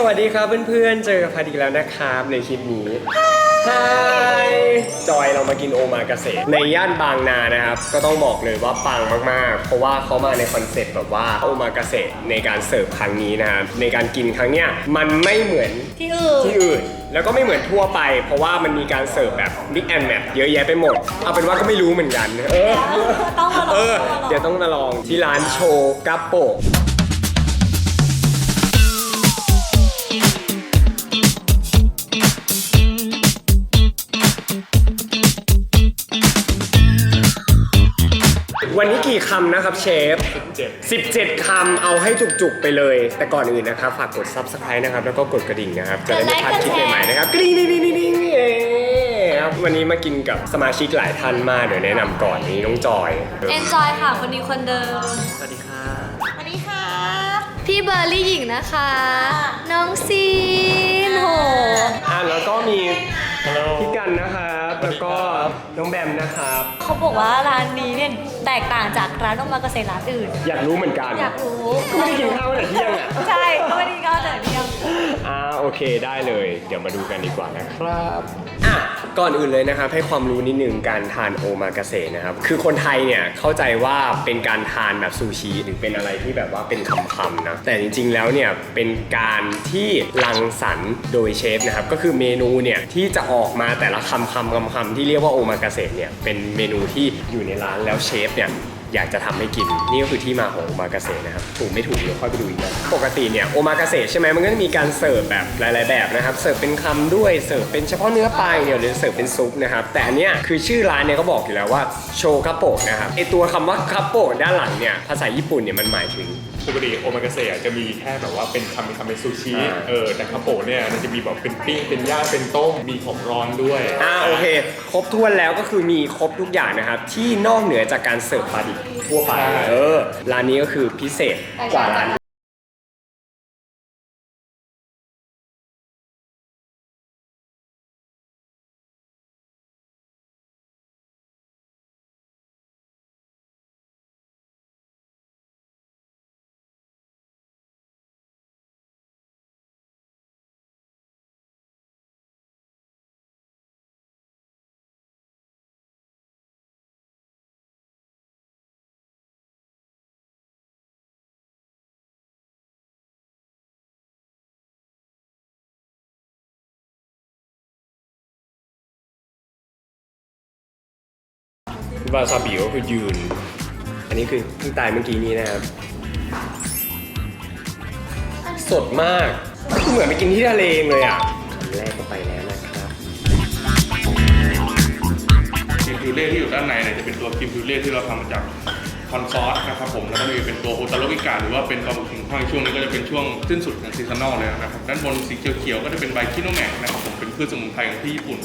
สวัสดีครับเพื่อนๆ เจอกับพัดอีกแล้วนะครับในคลิปนี้ฮายจอยเรามากินโอมากาเสะในย่านบางนานะครับ ก็ต้องบอกเลยว่าปังมากๆ เพราะว่าเขามาในคอนเซ็ปต์แบบว่าโอมากาเสะในการเสิร์ฟครั้งนี้นะครับในการกินครั้งเนี้ยมันไม่เหมือนที่อื่น ที่อื่น แล้วก็ไม่เหมือนทั่วไป เพราะว่ามันมีการเสิร์ฟแบบ mix and match เยอะแยะไปหมด เอาเป็นว่าก็ไม่รู้เหมือนกัน เออต้องมาลองเออต้องมาลองเดี๋ยวต้องมาลองที่ร้านโชกัปโปะ กี่คำนะครับเชฟ17 17 คำเอาให้จุกๆไปเลย แต่ก่อนอื่นนะครับ ฝากกด subscribe นะครับ แล้วก็กดกระดิ่งนะครับ จะได้ไม่พลาดคลิปใหม่ๆนะครับกระดิ่งดิ่งดิ่งดิ่งเอ๊ครับวันนี้มากินกับสมาชิกหลายท่านมากเดี๋ยวแนะนำก่อนนี่น้องจอย เอนจอยค่ะ คนนี้คนเดิม สวัสดีครับสวัสดีค่ะพี่เบอร์รี่หญิงนะคะ น้องซีนโหอะแล้วก็มีพี่กันนะครับแล้วก็ น้องแบมนะครับ เขาบอกว่าร้านนี้เนี่ยแตกต่างจากร้านนมากาเกษตรร้านอื่น อยากรู้เหมือนกันอยากรู้ก็ไม่ได้กินข้าวตั้งแต่เที่ยงอะ ใช่ก็ไม่ได้ก็แต่เดียวอ่าโอเคได้เลย เดี๋ยวมาดูกันดีกว่านะครับ อะ ก่อนอื่นเลยนะครับให้ความรู้นิดนึงการทานโอมากาเสะนะครับคือคนไทยเนี่ยเข้าใจว่าเป็นการทานแบบซูชิหรือเป็นอะไรที่แบบว่าเป็นคำๆนะแต่จริงๆแล้วเนี่ยเป็นการที่รังสรรค์โดยเชฟนะครับก็คือเมนูเนี่ยที่จะออกมาแต่ละคำคำคำคำที่เรียกว่าโอมากาเสะเนี่ยเป็นเมนูที่อยู่ในร้านแล้วเชฟเนี่ย อยากจะทำให้กิน นี่ก็คือที่มาของโอมากาเสะนะครับถูกไม่ถูกเดี๋ยวค่อยไปดูอีกนะปกติเนี่ยโอมากาเสะใช่ไหมมันก็จะมีการเสิร์ฟแบบหลาย ๆ แบบนะครับเสิร์ฟเป็นคำด้วยเสิร์ฟเป็นเฉพาะเนื้อปลายเดียวหรือเสิร์ฟเป็นซุปนะครับแต่อันเนี้ยคือชื่อร้านเนี่ยก็บอกอยู่แล้วว่าโชคาโปะนะครับไอตัวคำว่าคาโปะด้านหลังเนี่ยภาษาญี่ปุ่นเนี่ยมันหมายถึง ปกติโอมากาเสะจะมีแค่แบบว่าเป็นคำเป็นคำเป็นซูชิอ่า เออแต่คาโปะเนี่ยมันจะมีแบบเป็นปิ้งเป็นย่างเป็นต้มมีของร้อนด้วย อ่าโอเค ครบถ้วนแล้วก็คือมีครบทุกอย่างนะครับ ที่นอกเหนือจากการเสิร์ฟปลาดิบทั่วไปใช่ เออร้านนี้ก็คือพิเศษกว่าร้าน วาซาบิก็คือยืน อันนี้คือเพิ่งตายเมื่อกี้นี้นะครับ สดมาก เหมือนไปกินที่ทะเลเองเลยอะคำแรกก็ไปแล้วนะครับคิมพิวเล่ที่อยู่ด้านในเนี่ยจะเป็นตัวคิมพิวเล่ที่เราทำมาจากคอนซอสนะครับผมแล้วก็มีเป็นตัวโอตาโรบิกาหรือว่าเป็นปลาหมึกถึงข้างช่วงนี้ก็จะเป็นช่วงสิ้นสุดของซีซันอลเลยนะครับด้านบนสีเขียวๆก็จะเป็นใบคิโนแมกนะครับผมเป็นพืชสมุนไพรของที่ญี่ปุ่น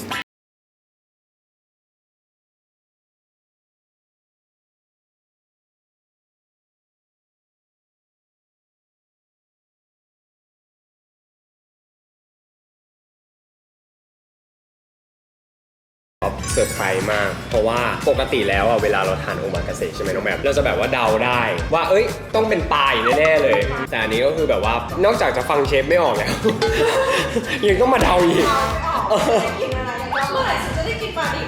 เซอร์ไพรส์มาก เพราะว่าปกติแล้วอะเวลาเราทานโอมากาเสะใช่ไหมน้องแบบเราจะแบบว่าเดาได้ ว่าเอ้ยต้องเป็นปลาอยู่แน่ๆเลย แต่อันนี้ก็คือแบบว่านอกจากจะฟังเชฟไม่ออกแล้ว ยังต้องมาเดาอีกเมื่อไหร่ฉันจะได้กินปลาดิบ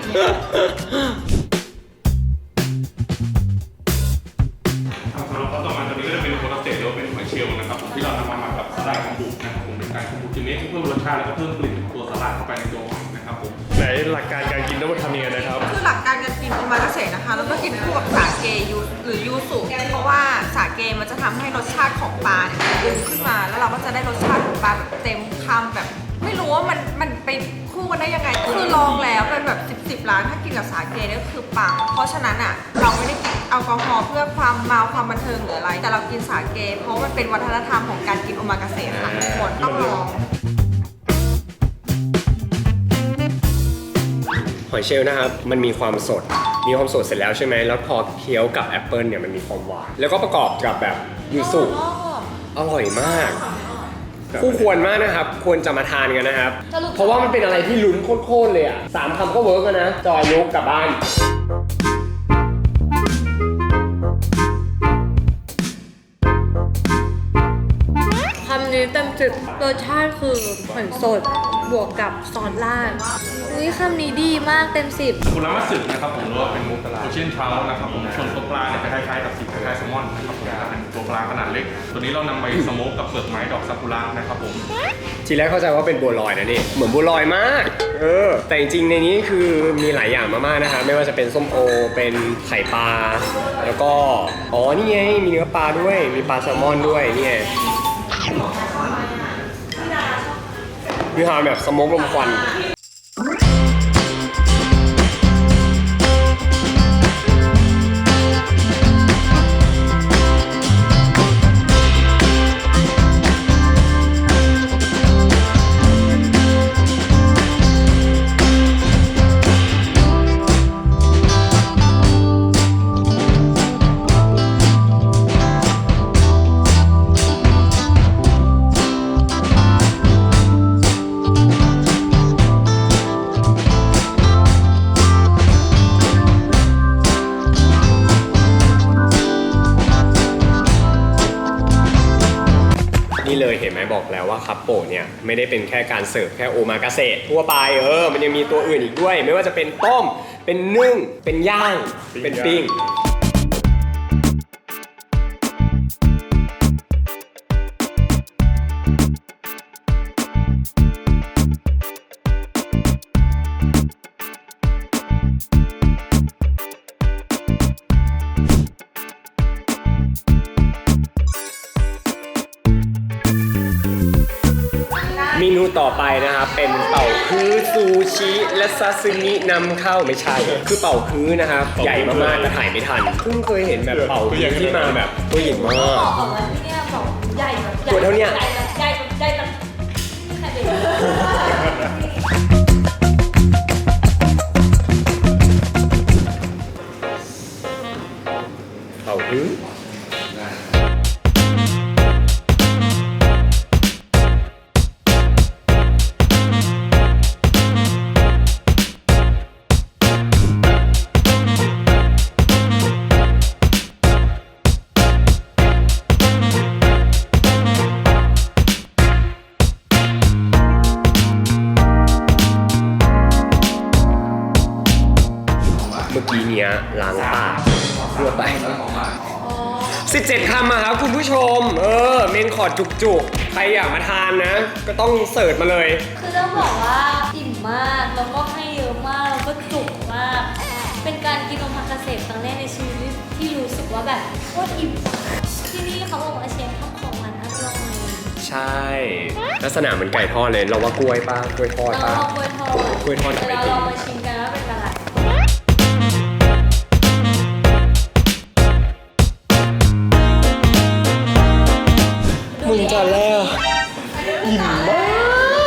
ครับสำหรับข้าวต่อมาตัวนี้ก็จะเป็นโคตาเตะหรือว่าเป็นหอยเชลล์นะครับผมที่เรานำมาหมักกับสลายของบุกนะครับผมเป็นการคอมบูจิเนะเพิ่มรสชาติแล้วก็เพิ่มกลิ่นของตัวสลัดเข้าไปในตัวหอยนะครับผม ไหนหลักการการกิ นต้องทำยังไงนะครับ คือหลักการการกินโอมากาเสะนะคะ แล้วก็กินคู่กับสาเกยูหรือยูสุเพราะว่าสาเกมันจะทำให้รสชาติของปลาเนี่ยดึงขึ้นมา แล้วเราก็จะได้รสชาติของปลาแบบเต็มคำแบบ ไม่รู้ว่ามันมันไปคู่กันได้ยังไง คือลองแล้วเป็นแบบ10บสิบร้านถ้ากินกับสาเกเนี่ยก็คือปังเพราะฉะนั้นอะเราไม่ได้กินแอลกอฮอล์เพื่อความเมาความบันเทิงหรืออะไร แต่เรากินสาเก เพราะมันเป็นวัฒนธรรมของการกินโอมากาเสะค่ะทุกคนต้องลอง อยเชลล์นะครับมันมีความสด มีความสดเสร็จแล้วใช่ไหมแล้วพอเคี้ยวกับแอปเปิลเนี่ยมันมีความหวานแล้วก็ประกอบกับแบบยูสุอร่อยมากคู่ควรมากนะครับ ควรจะมาทานกันนะครับสรุปเพราะว่ามันเป็นอะไรที่ลุ้นโคตรๆเลยอะสามคำก็เวิร์กแล้วนะ จอยยกกลับบ้านคำนี้นี้เต็มสิบรสชาติคือหอยสด บวกกับซอสราดอุ้ยคำนี้ดีมากเต็มสิบกุลามัสึนะครับผมหรือว่าเป็นมุกโอเชียนเทานะครับผมส่วนตัวปลาเนี่ยจะคล้ายๆกับสีคล้ายๆแซลมอนนะครับผมจะเป็นตัวปลาขนาดเล็ก ตัวนี้เรานำไปสโมกกับเปลือกไม้ดอกซากุระนะครับผมทีแรกเข้าใจว่าเป็นบัวลอยนะนี่ เหมือนบัวลอยมาก เออ แต่จริงๆในนี้คือมีหลายอย่างมากๆนะคะ ไม่ว่าจะเป็นส้มโอ เป็นไข่ปลา แล้วก็ อ๋อ นี่ไง มีเนื้อปลาด้วย มีปลาแซลมอนด้วยเนี่ยคื อหาแบบสโมกลมควัน โปะเนี่ยไม่ได้เป็นแค่การเสิร์ฟแค่โอมากาเสะทั่วไปเออ มันยังมีตัวอื่นอีกด้วย ไม่ว่าจะเป็นต้ม เป็นนึ่ง เป็นย่าง เป็นปิ้ง ต่อไปนะครับเป็นเป่าคื้อซูชิและซาซิมินำเข้าไม่ใช่ คือเป่าคื้อนะครับ ใหญ่มากๆแต่ถ่ายไม่ทันเพิ่งเคยเห็นแบบเป่าคื้อที่มาแบบตัวใหญ่มากบอกเอาไว้ที่เนี่ยบอกใหญ่แบบใหญ่ตัวเท่าเนี้ย ใหญ่แบบใหญ่แบบใหญ่แบบ ล้างปากเพื่อไป 17 คำอะครับคุณผู้ชม เออ เมนคอร์ดจุกๆ ใครอยากมาทานนะ ก็ต้องเสิร์ชมาเลย คือต้องบอกว่าอิ่มมากแล้วก็ให้เยอะมากแล้วก็จุกมาก เป็นการกินโอมากาเสะครั้งแรกในชีวิตที่รู้สึกว่าแบบโคตรอิ่มที่นี่เขาบอกว่าเชฟทำของมันอร่อยใช่ ลักษณะเหมือนไก่ทอดเลย เราว่ากล้วยป้ากล้วยทอดเราป้าลองกล้วยทอดกล้วยทอด เดี๋ยวเราลองมาชิมกัน งจะแล้วอิ่มมา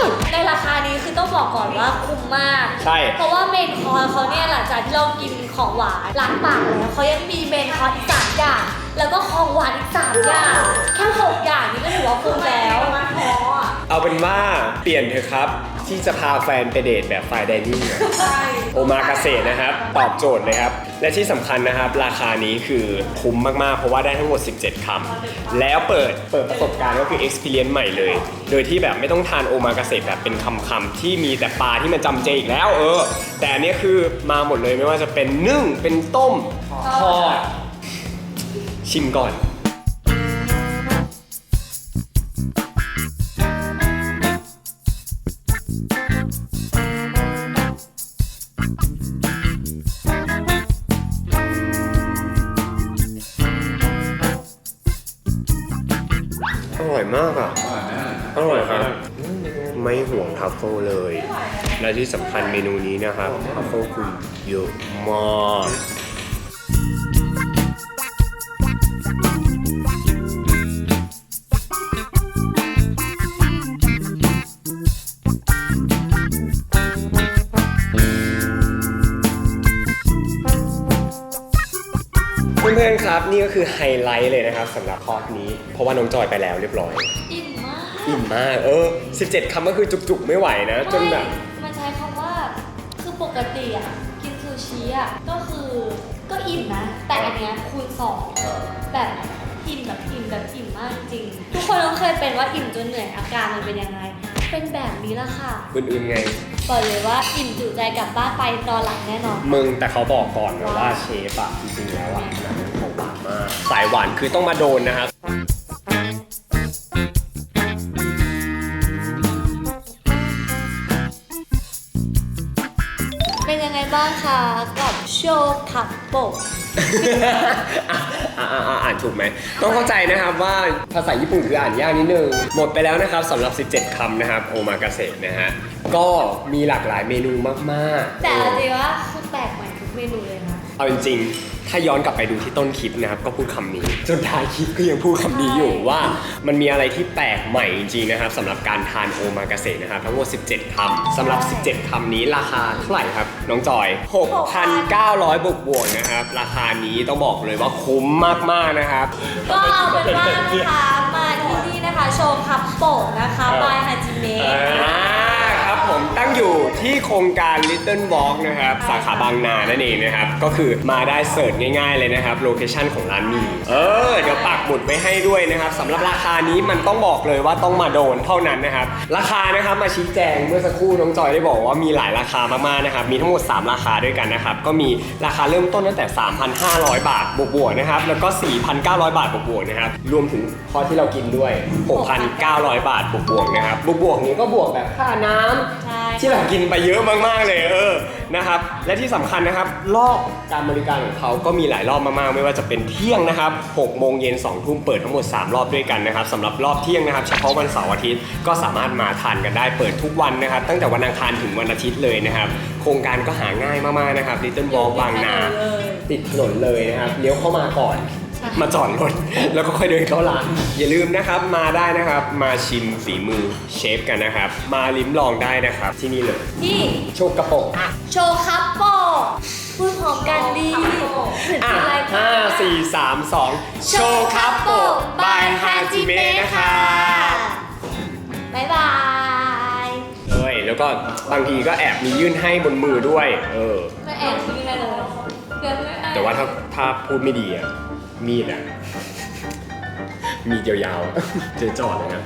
ก ในราคานี้คือต้องบอกก่อนว่าคุ้มมาก ใช่ เพราะว่าเมนคอร์สเขาเนี่ยหลังจากที่เรากินของหวานล้างปากแล้วเขายังมีเมนคอร์สอีกสามอย่าง แล้วก็ของหวานอีกสามอย่าง แค่หกอย่างนี้ก็ถือว่าคุ้มแล้ว เอาเป็นว่าเปลี่ยนเถอะครับ ที่จะพาแฟนไปเดทแบบไฟดิเนิ่งอะโอมากาเสะนะครับ ตอบโจทย์เลยครับ และที่สำคัญนะครับ ราคานี้คือคุ้มมาก ๆ เพราะว่าได้ทั้งหมด 17 คำ แล้วเปิดเปิดประสบการณ์ก็คือ experience ใหม่เลย โดยที่แบบไม่ต้องทานโอมากาเสะแบบเป็นคำๆที่มีแต่ปลาที่มันจำเจอีกแล้วเออ แต่อันเนี้ยคือมาหมดเลยไม่ว่าจะเป็นนึ่งเป็นต้มทอดชิมก่อน มากอะ อร่อยครับ ไม่ห่วงทัฟเฟิลเลย และที่สำคัญเมนูนี้นะครับทัฟเฟิลคือเยอะมาก นๆครับนี่ก็คือไฮไลท์เลยนะครับสำหรับคอร์สนี้ เพราะว่าน้องจอยไปแล้วเรียบร้อย อิ่มมาก อิ่มมาก เออ 17 คำก็คือจุกๆ ไม่ไหวนะ จนแบบ ไม่มันใช้คำว่า คือปกติอะ กินซูชิอะ ก็คือก็อิ่มนะ แต่อันเนี้ยคูณสองแบบอิ่มแบบอิ่มแบบอิ่มมากจริง ทุกคนต้องเคยเป็นว่าอิ่มจนเหนื่อยอาการมันเป็นยังไง เป็นแบบนี้ละค่ะอื่นๆไง บอกเลยว่าอิ่มจุใจกลับบ้านไปนอนหลับแน่นอน มึงแต่เขาบอกก่อนนะว่าเชฟอะจริงๆแล้วอะ มาก สายหวานคือต้องมาโดนนะครับเป็นยังไงบ้างคะกับโชว์คัพโปะอะอะอะอะอ่านถูกไหม ต้องเข้าใจนะครับว่าภาษาญี่ปุ่นคืออ่านยากนิดนึง หมดไปแล้วนะครับสำหรับ 17คำนะครับโอมากาเสะนะฮะ ก็มีหลากหลายเมนูมากๆแต่เอาจริงว่าคือแปลกใหม่ทุกเมนูเลยนะ เอาจริงๆ ถ้าย้อนกลับไปดูที่ต้นคลิปนะครับก็พูดคำนี้จนท้ายคลิปก็ยังพูดคำนี้อยู่ว่ามันมีอะไรที่แปลกใหม่จริงๆนะครับสำหรับการทานโอมากาเสะนะครับทั้งหมด 17คำสำหรับ 17คำนี้ราคาเท่าไหร่ครับ น้องจอย 6,900 บวกบวกๆนะครับ ราคานี้ต้องบอกเลยว่าคุ้มมากๆนะครับ ก็เอาเป็นว่านะคะมาที่นี่นะคะ โชว์คัพโปะนะคะบายฮาจิเมะ อ่าครับผมตั้ง อยู่ที่โครงการ Little Walk นะครับ สาขาบางนานั่นเองนะครับ ก็คือมาได้เสิร์ชง่ายๆเลยนะครับ โลเคชั่นของร้านมี เออ เดี๋ยวปักหมุดไว้ให้ด้วยนะครับสำหรับราคานี้มันต้องบอกเลยว่าต้องมาโดนเท่านั้นนะครับ ราคานะครับมาชี้แจงเมื่อสักครู่น้องจอยได้บอกว่ามีหลายราคามากๆนะครับ มีทั้งหมด 3 ราคาด้วยกันนะครับ ก็มีราคาเริ่มต้นตั้งแต่ 3,500 บาทบวกๆนะครับ แล้วก็ 4,900 บาทบวกๆนะครับ รวมถึงคอที่เรากินด้วย 6,900 บาทบวกๆนะครับ บวกๆนี้ก็บวกแบบค่าน้ำ ใช่ที่แบบกินไปเยอะมากๆเลยเออนะครับ และที่สำคัญนะครับ รอบการบริการของเขาก็มีหลายรอบมากๆ ไม่ว่าจะเป็นเที่ยงนะครับ6โมงเย็น2ทุ่มเปิดทั้งหมด 3 รอบด้วยกันนะครับสำหรับรอบเที่ยงนะครับ เฉพาะวันเสาร์อาทิตย์ก็สามารถมาทานกันได้เปิดทุกวันนะครับ ตั้งแต่วันอังคารถึงวันอาทิตย์เลยนะครับโครงการก็หาง่ายมากๆนะครับ Little Walk บางนาติดถนนเลยนะครับเลี้ยวเข้ามาก่อนใช่ มาจอดรถ แล้วก็ค่อยเดินเข้าร้าน อย่าลืมนะครับมาได้นะครับ มาชิมฝีมือเชฟกันนะครับ มาลิ้มลองได้นะครับที่นี่เลยที่โชกกระโปง โชว์คัพโปะพูดพร้อมกันดีเหมือนอะเป็นรายกาห้ารสี่สามสองโชว์ครับโปบายฮาจิเมะนะครับบ๊ายบาย เอ้ยแล้วก็บางทีก็แอบมียื่นให้บนมือด้วย เออ ก็แอบที่นี่ได้เลยเกินไม่ได้แต่ว่าถ้าถ้าพูดไม่ดีอะ มีดอะ มีดยาวๆเจอจอดเลยนะ